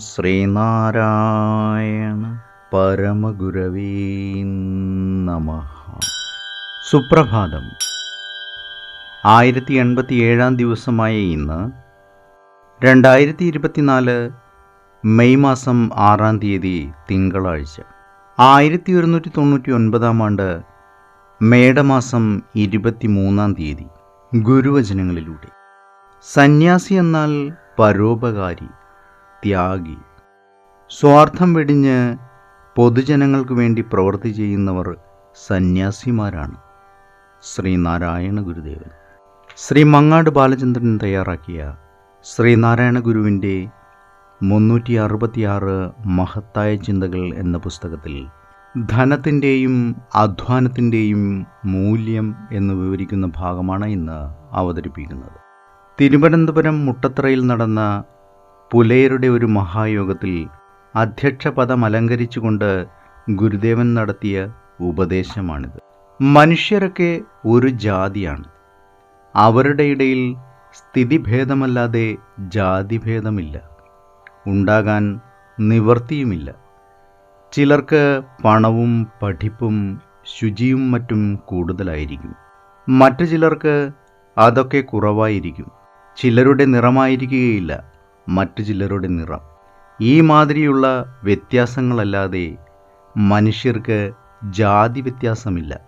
ശ്രീനാരായണ പരമഗുരവീ നമ. സുപ്രഭാതം. ആയിരത്തി എൺപത്തി ഏഴാം ദിവസമായ ഇന്ന് രണ്ടായിരത്തി ഇരുപത്തിനാല് മെയ് മാസം ആറാം തീയതി തിങ്കളാഴ്ച. ആയിരത്തി ഒരുന്നൂറ്റി തൊണ്ണൂറ്റി ഒൻപതാം ആണ്ട് മേടമാസം ഇരുപത്തി മൂന്നാം തീയതി ഗുരുവചനങ്ങളിലൂടെ. സന്യാസി എന്നാൽ പരോപകാരി ത്യാഗി. സ്വാർത്ഥം വെടിഞ്ഞ് പൊതുജനങ്ങൾക്ക് വേണ്ടി പ്രവൃത്തി ചെയ്യുന്നവർ സന്യാസിമാരാണ്. ശ്രീനാരായണ ഗുരുദേവൻ. ശ്രീ മങ്ങാട് ബാലചന്ദ്രൻ തയ്യാറാക്കിയ ശ്രീനാരായണ ഗുരുവിന്റെ മുന്നൂറ്റി അറുപത്തിയാറ് മഹത്തായ ചിന്തകൾ എന്ന പുസ്തകത്തിൽ ധനത്തിന്റെയും അധ്വാനത്തിന്റെയും മൂല്യം എന്ന് വിവരിക്കുന്ന ഭാഗമാണ് ഇന്ന് അവതരിപ്പിക്കുന്നത്. തിരുവനന്തപുരം മുട്ടത്തറയിൽ നടന്ന പുലയരുടെ ഒരു മഹായോഗത്തിൽ അധ്യക്ഷപദം അലങ്കരിച്ചുകൊണ്ട് ഗുരുദേവൻ നടത്തിയ ഉപദേശമാണിത്. മനുഷ്യരൊക്കെ ഒരു ജാതിയാണ്. അവരുടെ ഇടയിൽ സ്ഥിതിഭേദമല്ലാതെ ജാതിഭേദമില്ല. ഉണ്ടാകാൻ നിവർത്തിയുമില്ല. ചിലർക്ക് പണവും പഠിപ്പും ശുചിയും മറ്റും കൂടുതലായിരിക്കും. മറ്റു ചിലർക്ക് അതൊക്കെ കുറവായിരിക്കും. ചിലരുടെ നിറമായിരിക്കുകയില്ല മറ്റു ചിലരുടെ നിറം. ഈ മാതിരിയുള്ള വ്യത്യാസങ്ങളല്ലാതെ മനുഷ്യർക്ക് ജാതി വ്യത്യാസമില്ല.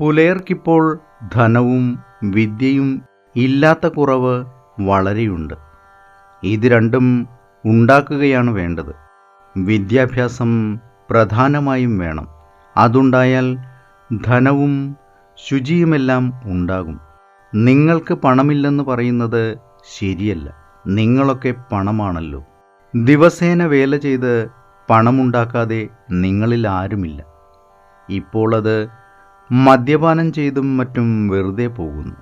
പുലയർക്കിപ്പോൾ ധനവും വിദ്യയും ഇല്ലാത്ത കുറവ് വളരെയുണ്ട്. ഇത് രണ്ടും ഉണ്ടാക്കുകയാണ് വേണ്ടത്. വിദ്യാഭ്യാസം പ്രധാനമായും വേണം. അതുണ്ടായാൽ ധനവും ശുചിയുമെല്ലാം ഉണ്ടാകും. നിങ്ങൾക്ക് പണമില്ലെന്ന് പറയുന്നത് ശരിയല്ല. നിങ്ങളൊക്കെ പണമാണല്ലോ. ദിവസേന വേല ചെയ്ത് പണമുണ്ടാക്കാതെ നിങ്ങളിൽ ആരുമില്ല. ഇപ്പോൾ അത് മദ്യപാനം ചെയ്തും മറ്റും വെറുതെ പോകുന്നു.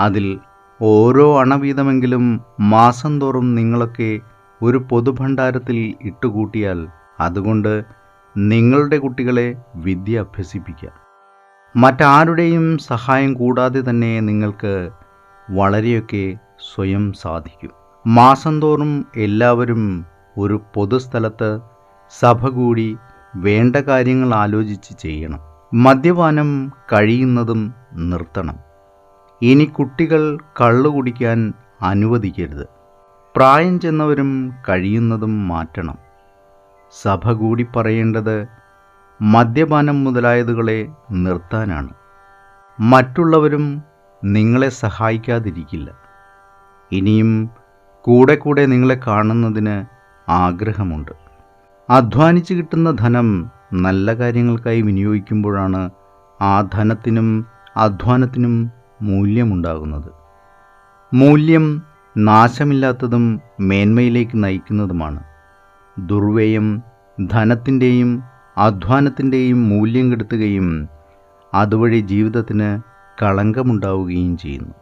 അതിൽ ഓരോ അണവീതമെങ്കിലും മാസം തോറും നിങ്ങളൊക്കെ ഒരു പൊതുഭണ്ഡാരത്തിൽ ഇട്ടുകൂട്ടിയാൽ അതുകൊണ്ട് നിങ്ങളുടെ കുട്ടികളെ വിദ്യ അഭ്യസിപ്പിക്കാം മറ്റാരുടെയും സഹായം കൂടാതെ തന്നെ നിങ്ങൾക്ക് വളരെയൊക്കെ സ്വയം സാധിക്കും. മാസം തോറും എല്ലാവരും ഒരു പൊതുസ്ഥലത്ത് സഭ കൂടി വേണ്ട കാര്യങ്ങൾ ആലോചിച്ച് ചെയ്യണം. മദ്യപാനം കഴിയുന്നതും നിർത്തണം. ഇനി കുട്ടികൾ കള്ളു കുടിക്കാൻ അനുവദിക്കരുത്. പ്രായം ചെന്നവരും കഴിയുന്നതും മാറ്റണം. സഭ കൂടി പറയേണ്ടത് മദ്യപാനം മുതലായതുകളെ നിർത്താനാണ്. മറ്റുള്ളവരും നിങ്ങളെ സഹായിക്കാതിരിക്കില്ല. ഇനിയും കൂടെ കൂടെ നിങ്ങളെ കാണുന്നതിന് ആഗ്രഹമുണ്ട്. അധ്വാനിച്ച് കിട്ടുന്ന ധനം നല്ല കാര്യങ്ങൾക്കായി വിനിയോഗിക്കുമ്പോഴാണ് ആ ധനത്തിനും അധ്വാനത്തിനും മൂല്യമുണ്ടാകുന്നത്. മൂല്യം നാശമില്ലാത്തതും മേന്മയിലേക്ക് നയിക്കുന്നതുമാണ്. ദുർവ്യയം ധനത്തിന്റെയും അധ്വാനത്തിന്റെയും മൂല്യം കെടുത്തുകയും അതുവഴി ജീവിതത്തിന് കളങ്കമുണ്ടാവുകയും ചെയ്യുന്നു.